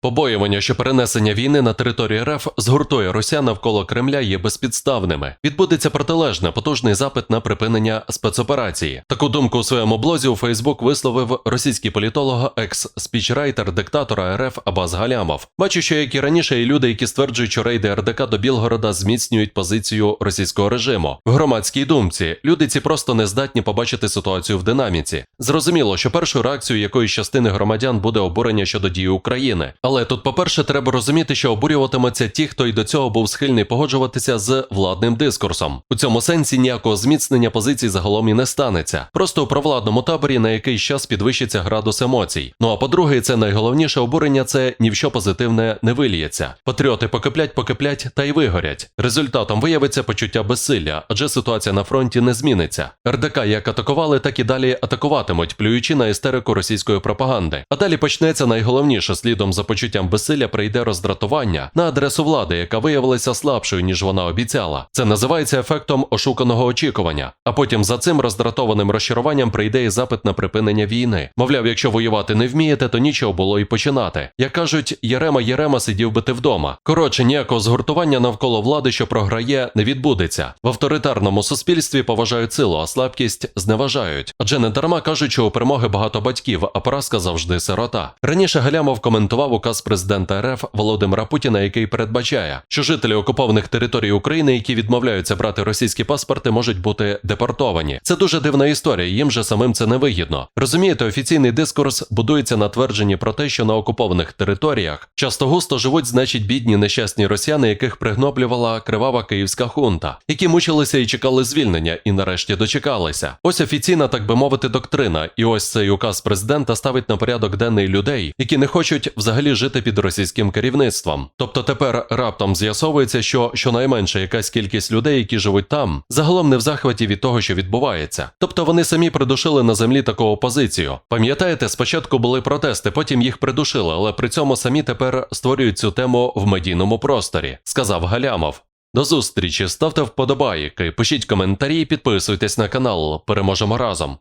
Побоювання, що перенесення війни на територію РФ згуртує росіян навколо Кремля, є безпідставними. Відбудеться протилежне потужний запит на припинення спецоперації. Таку думку у своєму блозі у Фейсбук висловив російський політолог, екс-спічрайтер диктатора РФ Абаз Галямов. Бачу, що як і раніше, і люди, які стверджують, що рейди РДК до Білгорода зміцнюють позицію російського режиму. В громадській думці люди ці просто не здатні побачити ситуацію в динаміці. Зрозуміло, що першою реакцією якоїсь частини громадян буде обурення щодо дії України. Але тут, по-перше, треба розуміти, що обурюватимуться ті, хто й до цього був схильний погоджуватися з владним дискурсом. У цьому сенсі ніякого зміцнення позицій загалом і не станеться. Просто у провладному таборі на якийсь час підвищиться градус емоцій. Ну а по-друге, це найголовніше обурення це ні в що позитивне не виліється. Патріоти покиплять, покиплять та й вигорять. Результатом виявиться почуття безсилля, адже ситуація на фронті не зміниться. РДК як атакували, так і далі атакуватимуть, плюючи на істерику російської пропаганди. А далі почнеться найголовніше слідом за почуттям безсилля прийде роздратування на адресу влади, яка виявилася слабшою, ніж вона обіцяла. Це називається ефектом ошуканого очікування. А потім за цим роздратованим розчаруванням прийде і запит на припинення війни. Мовляв, якщо воювати не вмієте, то нічого було і починати. Як кажуть, Єрема Єрема сидів би ти вдома. Коротше, ніякого згуртування навколо влади, що програє, не відбудеться. В авторитарному суспільстві поважають силу, а слабкість зневажають. Адже не дарма кажуть, що у перемоги багато батьків, а поразка завжди сирота. Раніше Галямов коментував указ президента РФ Володимира Путіна, який передбачає, що жителі окупованих територій України, які відмовляються брати російські паспорти, можуть бути депортовані. Це дуже дивна історія. Їм же самим це не вигідно. Розумієте, офіційний дискурс будується на твердженні про те, що на окупованих територіях часто густо живуть, значить, бідні нещасні росіяни, яких пригноблювала кривава київська хунта, які мучилися і чекали звільнення, і нарешті дочекалися. Ось офіційна, так би мовити, доктрина, і ось цей указ президента ставить на порядок денний людей, які не хочуть взагалі жити під російським керівництвом. Тобто тепер раптом з'ясовується, що щонайменше якась кількість людей, які живуть там, загалом не в захваті від того, що відбувається. Тобто вони самі придушили на землі таку опозицію. Пам'ятаєте, спочатку були протести, потім їх придушили, але при цьому самі тепер створюють цю тему в медійному просторі, сказав Галямов. До зустрічі, ставте вподобайки, пишіть коментарі, підписуйтесь на канал. Переможемо разом.